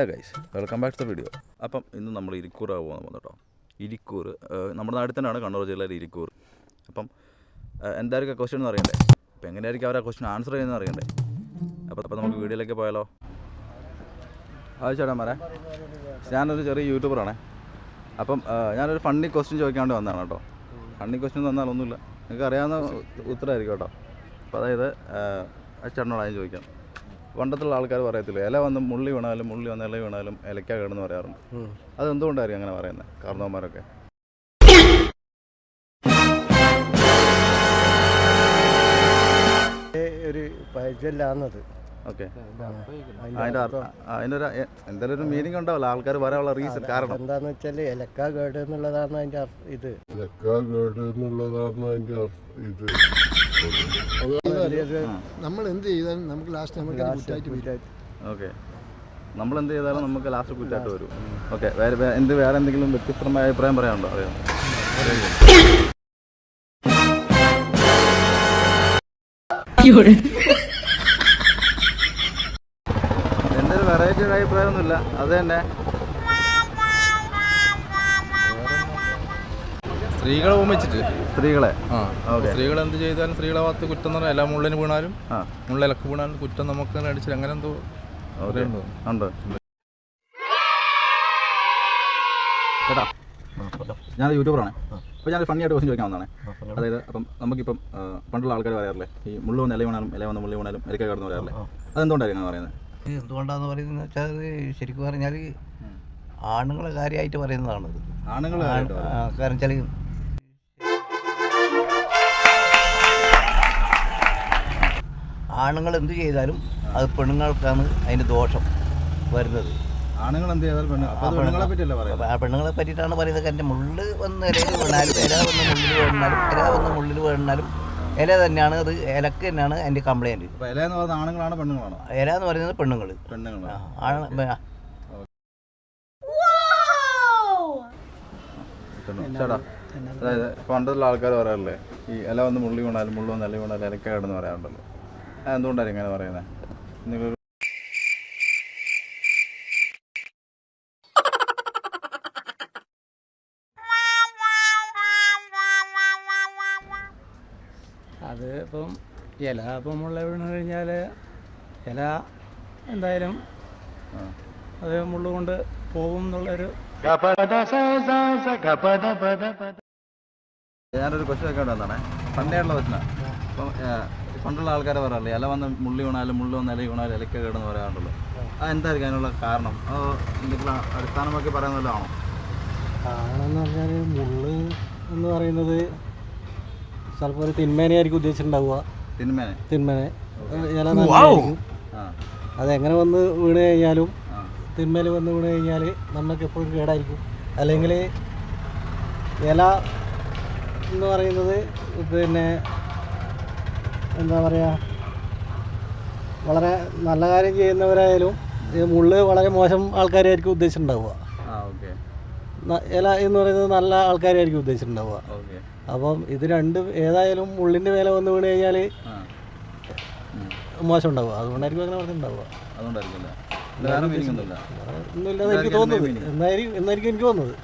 Hey guys welcome back to video അപ്പം ഇന്ന് നമ്മൾ ഇരിക്കൂറാണ് പോകുന്നത് കേട്ടോ. ഇരിക്കൂർ നമ്മുടെ നാട്ടിൽ തന്നെയാണ് കണ്ണൂർ ജില്ലയിൽ ഇരിക്കൂർ. അപ്പം എന്തായിരിക്കും ക്വസ്റ്റ്യൻ എന്ന് അറിയണ്ടേ? അപ്പം എങ്ങനെയായിരിക്കും അവർ ക്വസ്റ്റ്യൻ ആൻസർ ചെയ്യുന്നത് അറിയണ്ടേ? അപ്പോൾ അപ്പോൾ നമുക്ക് വീഡിയോയിലേക്ക് പോയാലോ? ആ ചേട്ടാ മാറേ ഞാനൊരു ചെറിയ യൂട്യൂബറാണേ അപ്പം ഞാനൊരു ഫണ്ണി ക്വസ്റ്റ്യൻ ചോദിക്കാൻ വേണ്ടി വന്നതാണ് കേട്ടോ. ഫണ്ണി ക്വസ്റ്റ്യൻ വന്നാൽ ഒന്നുമില്ല. നിങ്ങൾക്ക് അറിയാവുന്ന ഉത്തരമായിരിക്കും കേട്ടോ. അപ്പോൾ അതായത് ചേട്ടനോട് ആദ്യം ചോദിക്കാം. പണ്ടത്തുള്ള ആൾക്കാർ പറയത്തില്ല ഇല വന്ന് മുള്ളി വീണാലും മുള്ളി വന്ന് ഇല വീണാലും ഇലക്ക കേടെന്ന് പറയാറുണ്ട്. അതെന്തുകൊണ്ടായിരിക്കും അങ്ങനെ പറയുന്നത് കാരണവന്മാരൊക്കെ ഒരു പഴഞ്ചൊല്ലാന്നത് ഓക്കെ. അതിന്റെ അർത്ഥം അതിന്റെ ഒരു എ- എന്തായാലും ഒരു മീനിങ് ഉണ്ടാവില്ല ആൾക്കാർ വരാനുള്ള റീസൺ കാരണം. എന്താന്ന് വെച്ചാൽ ഇലക്ക കേട് എന്നുള്ളതാണ് അതിന്റെ ഇത്. ഇത് കേട് എന്നുള്ളതാണ് അതിന്റെ ഇത്. നമ്മൾ എന്ത് ചെയ്താലും നമുക്ക് ലാസ്റ്റ് നമുക്ക് കുറ്റായിട്ട് വരും. ഓക്കെ. നമ്മൾ എന്ത് ചെയ്താലും നമുക്ക് ലാസ്റ്റ് കുറ്റായിട്ട് വരും. ഓക്കെ വേറെ എന്ത് വേറെ എന്തെങ്കിലും വ്യത്യസ്തമായ അഭിപ്രായം പറയാനുണ്ടോ? അറിയാം? എന്റെ ഒരു വെറൈറ്റി അഭിപ്രായം ഒന്നുമില്ല അത് തന്നെ. സ്ത്രീകളെ ഓമിച്ചിട്ട്? സ്ത്രീകളെ. ആ. സ്ത്രീകളെ സ്ത്രീകൾ എന്ത് ചെയ്താലും സ്ത്രീകളെ ഭാഗത്ത് കുറ്റം എന്ന് പറഞ്ഞാൽ എല്ലാ മുള്ളിന് വീണാലും മുള്ളിലക്ക് വീണാലും കുറ്റം നമുക്ക് അടിച്ചിട്ട് അങ്ങനെ എന്തോ? ഉണ്ട്. ചേട്ടാ ഞാൻ യൂട്യൂബറാണ് അപ്പോൾ ഞാൻ ഫണ്ണി ആയിട്ട് ക്വസ്റ്റ്യൻ ചോദിക്കാൻ വന്നതാണ് അതായത് അപ്പം നമുക്കിപ്പം പണ്ടുള്ള ആൾക്കാർ പറയാറില്ലേ ഈ മുള്ളു വന്ന് ഇല വീണാലും ഇല വന്ന് മുള്ളി വീണാലും ഇലക്ക കടന്ന് പറയാറില്ലേ അതെന്തുകൊണ്ടായിരിക്കും പറയുന്നത്? എന്തുകൊണ്ടാന്ന് പറയുന്നത് വെച്ചാൽ ശരിക്കും പറഞ്ഞാൽ ആണുങ്ങളെ കാര്യമായിട്ട് പറയുന്നതാണ്. ആണുങ്ങൾ കാരണം വെച്ചാൽ ആണുങ്ങൾ എന്ത് ചെയ്താലും അത് പെണ്ണുങ്ങൾക്കാണ് അതിന്റെ ദോഷം വരുന്നത്. ആണുങ്ങൾ എന്ത് ചെയ്താൽ പെണ്ണുങ്ങളെ പറ്റിയല്ല പറയാം ആ പെണ്ണുങ്ങളെ പറ്റിയിട്ടാണ് പറയുന്നത്. കാരണം മുള്ള് വന്ന് വീണാലും ഇല വന്ന് മുള്ളിൽ വീണാലും ഇല വന്ന് മുള്ളിൽ വീണാലും ഇല തന്നെയാണ് അത് ഇലക്ക് തന്നെയാണ് എന്റെ കംപ്ലൈന്റ് അപ്പോൾ ഇല എന്ന് പറയുന്നത് ആണുങ്ങളാണ് പെണ്ണുങ്ങളാണോ? ഇല എന്ന് പറയുന്നത് പെണ്ണുങ്ങൾ പെണ്ണുങ്ങളാണ് ആണ് പെണ്ണു. ചേട്ടാ അതായത് പണ്ടുള്ള ആൾക്കാർ പറയാറില്ലേ ഈ ഇല വന്ന് മുള്ളി വീണാലും മുള്ളു വന്ന് ഇല വീണാലും ഇലക്ക കിടന്ന് പറയാറുണ്ടല്ലോ. എന്തുകൊണ്ടായിരിക്കും ഇങ്ങനെ പറയുന്നത് നിങ്ങൾ അത് ഇപ്പം ഇല ഇപ്പം മുള്ള വീണ് കഴിഞ്ഞാൽ ഇല എന്തായാലും അത് മുള്ളു കൊണ്ട് പോകും എന്നുള്ളൊരു ഞാനൊരു ക്വസ്റ്റ്യൻ ഒക്കെ വന്നതാണേ പണ്ടേയുള്ള ക്വസ്റ്റ്യൻ അപ്പം ഏഹ്, പണ്ടുള്ള ആൾക്കാരെ പറയാറില്ലേ ഇല വന്ന് മുള്ളി വീണാലും മുള്ളി വന്ന് ഇല വീണാലും ഇലക്ക കേടെന്ന് പറയാറുണ്ടല്ലോ അത് എന്തായിരിക്കും അതിനുള്ള കാരണം അത് എന്തെങ്കിലും അടിസ്ഥാനമാക്കി കാരണം എന്ന് പറഞ്ഞാൽ മുള്ള് എന്ന് പറയുന്നത് ചിലപ്പോൾ ഒരു തിന്മേനെയായിരിക്കും ഉദ്ദേശിച്ചിട്ടുണ്ടാവുക. തിന്മേനെ? തിന്മനെ. ഇല നല്ലതായിരിക്കും. ആ. അതെങ്ങനെ വന്ന് വീണ് കഴിഞ്ഞാലും തിന്മേൽ വന്ന് വീണ് കഴിഞ്ഞാൽ നമുക്ക് എപ്പോഴും കേടായിരിക്കും. അല്ലെങ്കിൽ ഇല എന്ന് പറയുന്നത് പിന്നെ എന്താ പറയുക വളരെ നല്ല കാര്യം ചെയ്യുന്നവരായാലും മുള്ള് വളരെ മോശം ആൾക്കാരായിരിക്കും ഉദ്ദേശിച്ചിട്ടുണ്ടാവുക. ആ ഓക്കെ. ഇല എന്ന് പറയുന്നത് നല്ല ആൾക്കാരായിരിക്കും ഉദ്ദേശിച്ചിട്ടുണ്ടാവുക. അപ്പം ഇത് രണ്ടും ഏതായാലും ഉള്ളിന്റെ മേലെ വന്ന് വീണ് കഴിഞ്ഞാൽ മോശം ഉണ്ടാവുക അതുകൊണ്ടായിരിക്കും അങ്ങനെ പറഞ്ഞിട്ടുണ്ടാവുക. അതുകൊണ്ടായിരിക്കും അല്ലേ? വേറെ മീനിങ് ഒന്നുമില്ല. ഒന്നുമില്ലാതെ എനിക്ക് തോന്നുന്നത്. എന്നായിരിക്കും എന്നായിരിക്കും എനിക്ക് തോന്നുന്നത്.